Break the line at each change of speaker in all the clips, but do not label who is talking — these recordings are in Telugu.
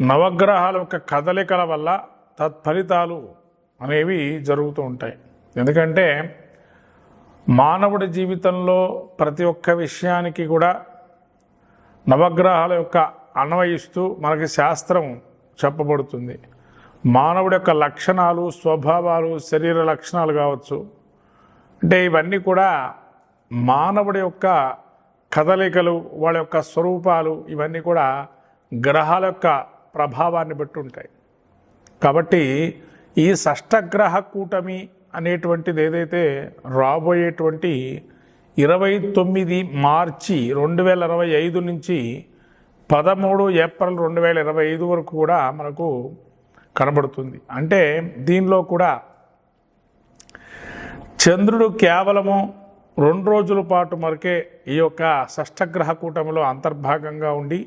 నవగ్రహాల యొక్క కదలికల వల్ల తత్ఫలితాలు అనేవి జరుగుతూ ఉంటాయి. ఎందుకంటే మానవుడి జీవితంలో ప్రతి ఒక్క విషయానికి కూడా నవగ్రహాల యొక్క అన్వయిస్తూ మనకి శాస్త్రం చెప్పబడుతుంది. మానవుడి యొక్క లక్షణాలు స్వభావాలు శరీర లక్షణాలు కావచ్చు. అంటే ఇవన్నీ కూడా మానవుడి యొక్క కదలికలు వాళ్ళ యొక్క స్వరూపాలు ఇవన్నీ కూడా గ్రహాల యొక్క ప్రభావాన్ని బట్టి ఉంటాయి. కాబట్టి ఈ షష్టగ్రహ కూటమి అనేటువంటిది ఏదైతే రాబోయేటువంటి ఇరవై తొమ్మిది మార్చి రెండు వేల ఇరవై ఐదు నుంచి పదమూడు ఏప్రిల్ రెండు వేల ఇరవై ఐదు వరకు కూడా మనకు కనబడుతుంది. అంటే దీనిలో కూడా చంద్రుడు కేవలము రెండు రోజుల పాటు మరకే ఈ యొక్క షష్టగ్రహ కూటమిలో అంతర్భాగంగా ఉండి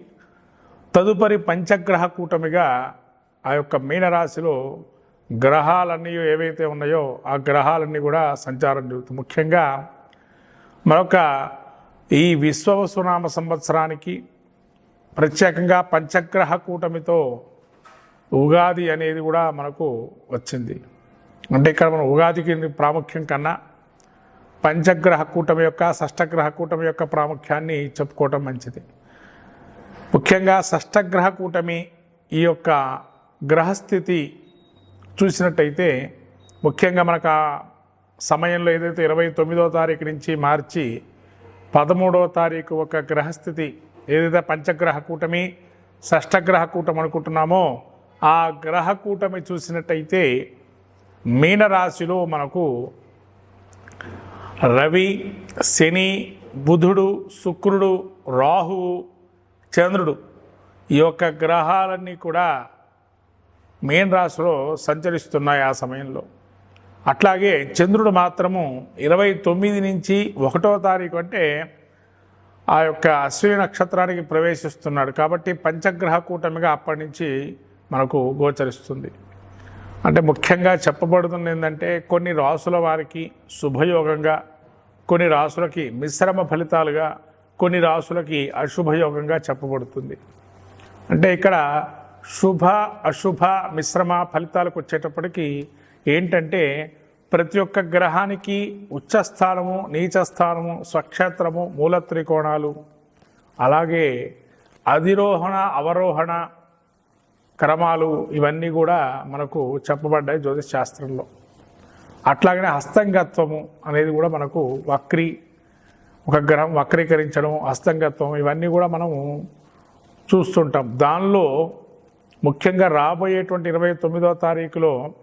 తదుపరి పంచగ్రహ కూటమిగా ఆ యొక్క మీనరాశిలో గ్రహాలన్నీ ఏవైతే ఉన్నాయో ఆ గ్రహాలన్నీ కూడా సంచారం జరుగుతుంది. ముఖ్యంగా మరొక ఈ విశ్వవసునామ సంవత్సరానికి ప్రత్యేకంగా పంచగ్రహ కూటమితో ఉగాది అనేది కూడా మనకు వచ్చింది. అంటే ఇక్కడ మనం ఉగాదికి ప్రాముఖ్యం కన్నా పంచగ్రహ కూటమి యొక్క షష్టగ్రహ కూటమి యొక్క ప్రాముఖ్యాన్ని చెప్పుకోవటం మంచిది. ముఖ్యంగా షష్టగ్రహ కూటమి ఈ యొక్క గ్రహస్థితి చూసినట్టయితే ముఖ్యంగా మనకు ఆ సమయంలో ఏదైతే ఇరవై తొమ్మిదవ తారీఖు నుంచి మార్చి పదమూడవ తారీఖు ఒక గ్రహస్థితి ఏదైతే పంచగ్రహ కూటమి షష్టగ్రహ కూటమి అనుకుంటున్నామో ఆ గ్రహ కూటమి చూసినట్టయితే మీనరాశిలో మనకు రవి శని బుధుడు శుక్రుడు రాహువు చంద్రుడు ఈ యొక్క గ్రహాలన్నీ కూడా మీన రాశిలో సంచరిస్తున్నాయి ఆ సమయంలో. అట్లాగే చంద్రుడు మాత్రము ఇరవై తొమ్మిది నుంచి ఒకటో తారీఖు అంటే ఆ యొక్క అశ్విని నక్షత్రానికి ప్రవేశిస్తున్నాడు కాబట్టి పంచగ్రహ కూటమిగా అప్పటి నుంచి మనకు గోచరిస్తుంది. అంటే ముఖ్యంగా చెప్పబడుతుంది ఏంటంటే కొన్ని రాసుల వారికి శుభయోగంగా కొన్ని రాసులకి మిశ్రమ ఫలితాలుగా కొన్ని రాసులకి అశుభయోగంగా చెప్పబడుతుంది. అంటే ఇక్కడ శుభ అశుభ మిశ్రమ ఫలితాలకు వచ్చేటప్పటికి ఏంటంటే ప్రతి ఒక్క గ్రహానికి ఉచ్చస్థానము నీచస్థానము స్వక్షేత్రము మూల త్రికోణాలు అలాగే అధిరోహణ అవరోహణ క్రమాలు ఇవన్నీ కూడా మనకు చెప్పబడ్డాయి జ్యోతిష్ శాస్త్రంలో. అట్లాగనే హస్తంగత్వము అనేది కూడా మనకు వక్రీ ఒక గ్రహం వక్రీకరించడం అస్తంగత్వం ఇవన్నీ కూడా మనము చూస్తుంటాం. దానిలో ముఖ్యంగా రాబోయేటువంటి ఇరవై తొమ్మిదవ తారీఖులో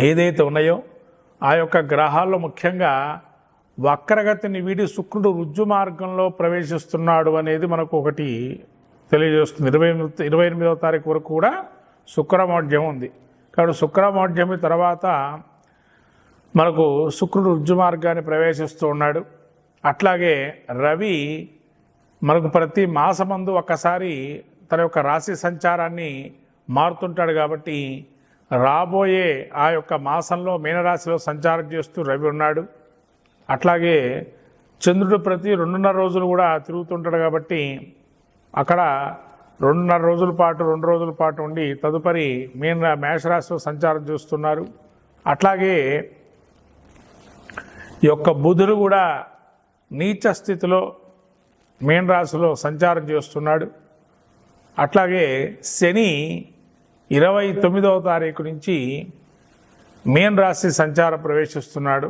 ఏదైతే ఉన్నాయో ఆ యొక్క గ్రహాల్లో ముఖ్యంగా వక్రగతిని వీడి శుక్రుడు రుజ్జు మార్గంలో ప్రవేశిస్తున్నాడు అనేది మనకు ఒకటి తెలియజేస్తుంది. ఇరవై ఇరవై ఎనిమిదవ తారీఖు వరకు కూడా శుక్రమోఢ్యం ఉంది. కాబట్టి శుక్రమోఢ్యమి తర్వాత మనకు శుక్రుడు రుజ్జు మార్గాన్ని ప్రవేశిస్తూ ఉన్నాడు. అట్లాగే రవి మనకు ప్రతి మాసమందు ఒక్కసారి తన యొక్క రాశి సంచారాన్ని మారుతుంటాడు కాబట్టి రాబోయే ఆ యొక్క మాసంలో మీనరాశిలో సంచారం చేస్తూ రవి ఉన్నాడు. అట్లాగే చంద్రుడు ప్రతి రెండున్నర రోజులు కూడా తిరుగుతుంటాడు కాబట్టి అక్కడ రెండున్నర రోజుల పాటు రెండు రోజుల పాటు ఉండి తదుపరి మీన మేషరాశిలో సంచారం చేస్తున్నారు. అట్లాగే ఈ యొక్క బుధుడు కూడా నీచ స్థితిలో మీన రాశిలో సంచారం చేస్తున్నాడు. అట్లాగే శని ఇరవై తొమ్మిదవ తారీఖు నుంచి మీన రాశి సంచారం ప్రవేశిస్తున్నాడు.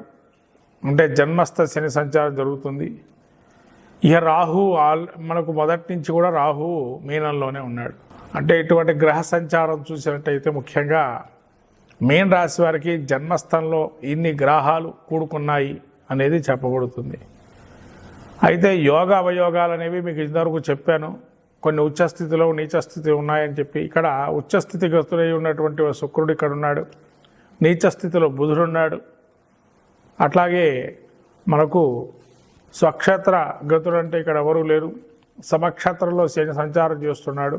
అంటే జన్మస్థ శని సంచారం జరుగుతుంది. ఇక రాహు ఆల్ మనకు మొదటి నుంచి కూడా రాహు మీనంలోనే ఉన్నాడు. అంటే ఇటువంటి గ్రహ సంచారం చూసినట్టయితే ముఖ్యంగా మీన రాశి వారికి జన్మస్థంలో ఇన్ని గ్రహాలు కూడుకున్నాయి అనేది చెప్పబడుతుంది. అయితే యోగ అవయోగాలు అనేవి మీకు ఇంతవరకు చెప్పాను. కొన్ని ఉచ్చస్థితిలో నీచస్థితి ఉన్నాయని చెప్పి ఇక్కడ ఉచ్చస్థితి గతులై ఉన్నటువంటి శుక్రుడు ఇక్కడ ఉన్నాడు. నీచస్థితిలో బుధుడు ఉన్నాడు. అట్లాగే మనకు స్వక్షేత్ర గతుడు అంటే ఇక్కడ ఎవరూ లేరు. సమక్షేత్రంలో శని సంచారం చేస్తున్నాడు.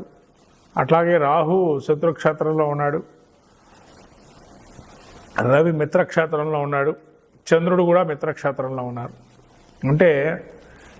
అట్లాగే రాహు శత్రుక్షేత్రంలో ఉన్నాడు. రవి మిత్రక్షేత్రంలో ఉన్నాడు. చంద్రుడు కూడా మిత్రక్షేత్రంలో ఉన్నారు. అంటే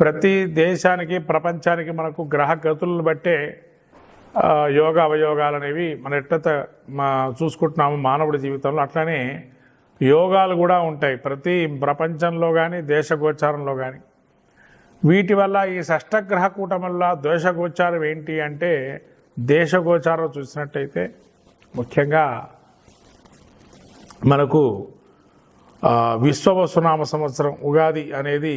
ప్రతి దేశానికి ప్రపంచానికి మనకు గ్రహ గతులను బట్టే యోగ అవయోగాలు అనేవి మన ఎట్లత మా చూసుకుంటున్నాము మానవుడి జీవితంలో అట్లనే యోగాలు కూడా ఉంటాయి. ప్రతి ప్రపంచంలో కానీ దేశగోచారంలో కానీ వీటి వల్ల ఈ షష్టగ్రహ కూటం వల్ల దోషగోచారం ఏంటి అంటే దేశగోచారం చూసినట్టయితే ముఖ్యంగా మనకు విశ్వవసునామ సంవత్సరం ఉగాది అనేది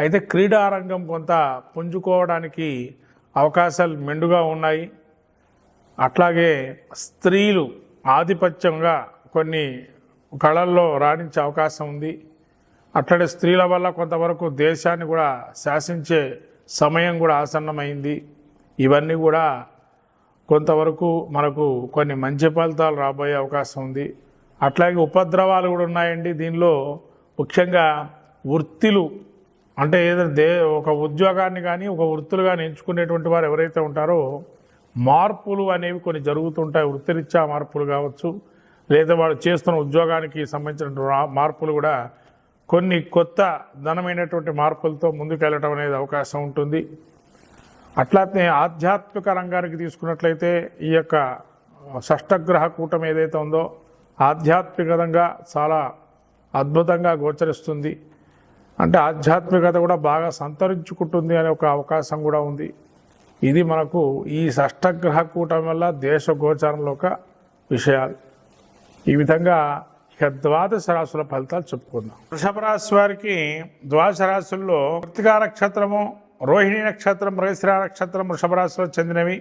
అయితే క్రీడారంగం కొంత పుంజుకోవడానికి అవకాశాలు మెండుగా ఉన్నాయి. అట్లాగే స్త్రీలు ఆధిపత్యంగా కొన్ని కళల్లో రాణించే అవకాశం ఉంది. అట్లాగే స్త్రీల వల్ల కొంతవరకు దేశాన్ని కూడా శాసించే సమయం కూడా ఆసన్నమైంది. ఇవన్నీ కూడా కొంతవరకు మనకు కొన్ని మంచి ఫలితాలు రాబోయే అవకాశం ఉంది. అట్లాగే ఉపద్రవాలు కూడా ఉన్నాయండి. దీనిలో ముఖ్యంగా వృత్తిలు అంటే ఏదైనా దే ఒక ఉద్యోగాన్ని కానీ ఒక వృత్తులు కానీ ఎంచుకునేటువంటి వారు ఎవరైతే ఉంటారో మార్పులు అనేవి కొన్ని జరుగుతుంటాయి. వృత్తిరీత్యా మార్పులు కావచ్చు లేదా వాడు చేస్తున్న ఉద్యోగానికి సంబంధించిన మార్పులు కూడా కొన్ని కొత్త ధనమైనటువంటి మార్పులతో ముందుకెళ్ళటం అనేది అవకాశం ఉంటుంది. అట్లానే ఆధ్యాత్మిక రంగానికి తీసుకున్నట్లయితే ఈ యొక్క షష్టగ్రహ కూటమి ఏదైతే ఉందో ఆధ్యాత్మికంగా చాలా అద్భుతంగా గోచరిస్తుంది. అంటే ఆధ్యాత్మికత కూడా బాగా సంతరించుకుంటుంది అనే ఒక అవకాశం కూడా ఉంది. ఇది మనకు ఈ షష్టగ్రహ కూటమి వల్ల దేశ గోచారంలో ఒక విషయాలు. ఈ విధంగా ఇక ద్వాదశ రాశుల ఫలితాలు చెప్పుకుందాం. వృషభ రాశి వారికి ద్వాదశ రాశుల్లో కృతికా నక్షత్రము రోహిణి నక్షత్రం రేసిరా నక్షత్రం వృషభ రాశిలో చెందినవి.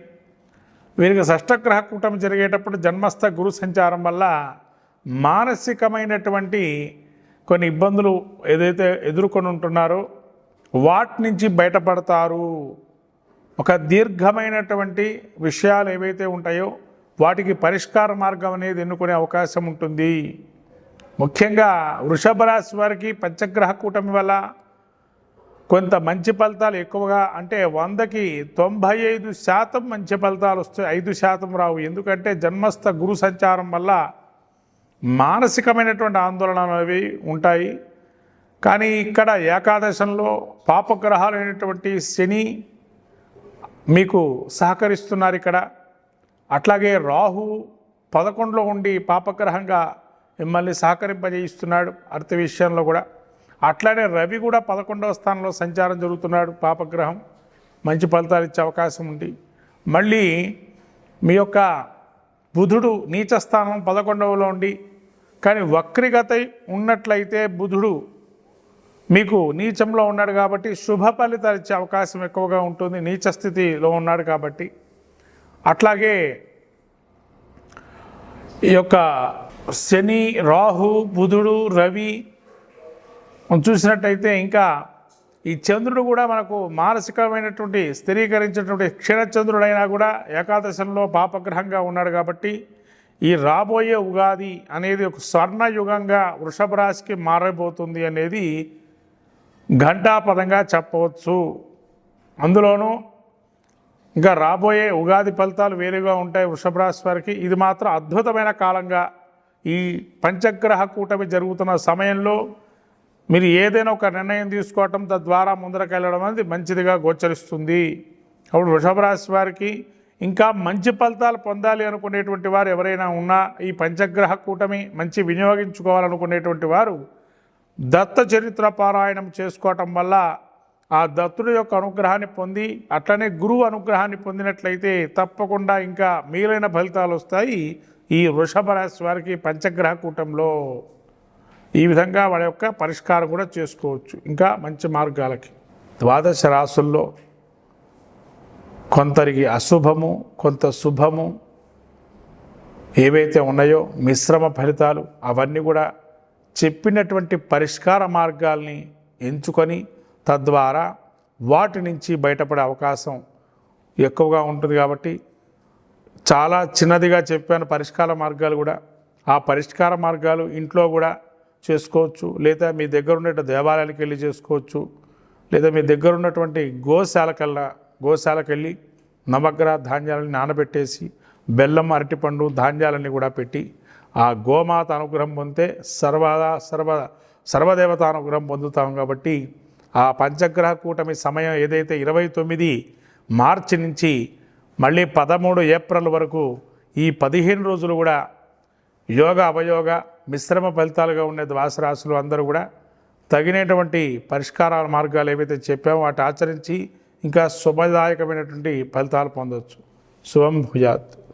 వీరికి షష్టగ్రహ కూటమి జరిగేటప్పుడు జన్మస్థ గురు సంచారం వల్ల మానసికమైనటువంటి కొన్ని ఇబ్బందులు ఏదైతే ఎదుర్కొని ఉంటున్నారో వాటి నుంచి బయటపడతారు. ఒక దీర్ఘమైనటువంటి విషయాలు ఏవైతే ఉంటాయో వాటికి పరిష్కార మార్గం అనేది ఎన్నుకునే అవకాశం ఉంటుంది. ముఖ్యంగా వృషభ రాశి వారికి పంచగ్రహ కూటమి వల్ల కొంత మంచి ఫలితాలు ఎక్కువగా అంటే వందకి తొంభై ఐదు శాతం మంచి ఫలితాలు వస్తాయి. ఐదు శాతం రావు. ఎందుకంటే జన్మస్థ గురు సంచారం వల్ల మానసికమైనటువంటి ఆందోళనలు అనేవి ఉంటాయి. కానీ ఇక్కడ ఏకాదశంలో పాపగ్రహాలైనటువంటి శని మీకు సహకరిస్తున్నారు ఇక్కడ. అట్లాగే రాహు పదకొండులో ఉండి పాపగ్రహంగా మిమ్మల్ని సహకరింపజేయిస్తున్నాడు అర్థ విషయంలో కూడా. అట్లానే రవి కూడా పదకొండవ స్థానంలో సంచారం జరుగుతున్నాడు పాపగ్రహం. మంచి ఫలితాలు ఇచ్చే అవకాశం ఉంది. మళ్ళీ మీ యొక్క బుధుడు నీచ స్థానం పదకొండవలో ఉండి కానీ వక్రిగతై ఉన్నట్లయితే బుధుడు మీకు నీచంలో ఉన్నాడు కాబట్టి శుభ ఫలితాలు ఇచ్చే అవకాశం ఎక్కువగా ఉంటుంది నీచ స్థితిలో ఉన్నాడు కాబట్టి. అట్లాగే ఈ యొక్క శని రాహు బుధుడు రవి చూసినట్టయితే ఇంకా ఈ చంద్రుడు కూడా మనకు మానసికమైనటువంటి స్థిరీకరించినటువంటి క్షీణచంద్రుడైనా కూడా ఏకాదశంలో పాపగ్రహంగా ఉన్నాడు కాబట్టి ఈ రాబోయే ఉగాది అనేది ఒక స్వర్ణయుగంగా వృషభ రాశికి మారబోతుంది అనేది ఘంటాపదంగా చెప్పవచ్చు. అందులోనూ ఇంకా రాబోయే ఉగాది ఫలితాలు వేరుగా ఉంటాయి వృషభ రాశి వారికి. ఇది మాత్రం అద్భుతమైన కాలంగా ఈ పంచగ్రహ కూటమి జరుగుతున్న సమయంలో మీరు ఏదైనా ఒక నిర్ణయం తీసుకోవటం తద్వారా ముందరకెళ్ళడం అనేది మంచిదిగా గోచరిస్తుంది. కాబట్టి వృషభ రాశి వారికి ఇంకా మంచి ఫలితాలు పొందాలి అనుకునేటువంటి వారు ఎవరైనా ఉన్నా ఈ పంచగ్రహ కూటమి మంచి వినియోగించుకోవాలనుకునేటువంటి వారు దత్త చరిత్ర పారాయణం చేసుకోవటం వల్ల ఆ దత్తుడి యొక్క అనుగ్రహాన్ని పొంది అట్లనే గురువు అనుగ్రహాన్ని పొందినట్లయితే తప్పకుండా ఇంకా మిగిలిన ఫలితాలు వస్తాయి ఈ వృషభ రాశి వారికి పంచగ్రహ కూటంలో. ఈ విధంగా వాళ్ళ యొక్క పరిష్కారం కూడా చేసుకోవచ్చు. ఇంకా మంచి మార్గాలకి. ద్వాదశ రాసుల్లో కొందరికి అశుభము కొంత శుభము ఏవైతే ఉన్నాయో మిశ్రమ ఫలితాలు అవన్నీ కూడా చెప్పినటువంటి పరిష్కార మార్గాల్ని ఎంచుకొని తద్వారా వాటి నుంచి బయటపడే అవకాశం ఎక్కువగా ఉంటుంది కాబట్టి చాలా చిన్నదిగా చెప్పాను పరిష్కార మార్గాలు కూడా. ఆ పరిష్కార మార్గాలు ఇంట్లో కూడా చేసుకోవచ్చు లేదా మీ దగ్గర ఉండే దేవాలయాలకు వెళ్ళి చేసుకోవచ్చు లేదా మీ దగ్గర ఉన్నటువంటి గోశాలకల్లా గోశాలకు వెళ్ళి నవగ్రహ ధాన్యాలని నానబెట్టేసి బెల్లం అరటిపండు ధాన్యాలన్నీ కూడా పెట్టి ఆ గోమాత అనుగ్రహం పొందితే సర్వదా సర్వ సర్వదేవత అనుగ్రహం పొందుతాం కాబట్టి ఆ పంచగ్రహ కూటమి సమయం ఏదైతే ఇరవై తొమ్మిది మార్చి నుంచి మళ్ళీ పదమూడు ఏప్రిల్ వరకు ఈ పదిహేను రోజులు కూడా యోగ అవయోగ మిశ్రమ ఫలితాలుగా ఉండే ద్వాసరాశులు అందరూ కూడా తగినటువంటి పరిష్కారాల మార్గాలు ఏవైతే చెప్పామో వాటి ఆచరించి ఇంకా శుభదాయకమైనటువంటి ఫలితాలు పొందవచ్చు శుభం భుజాత్.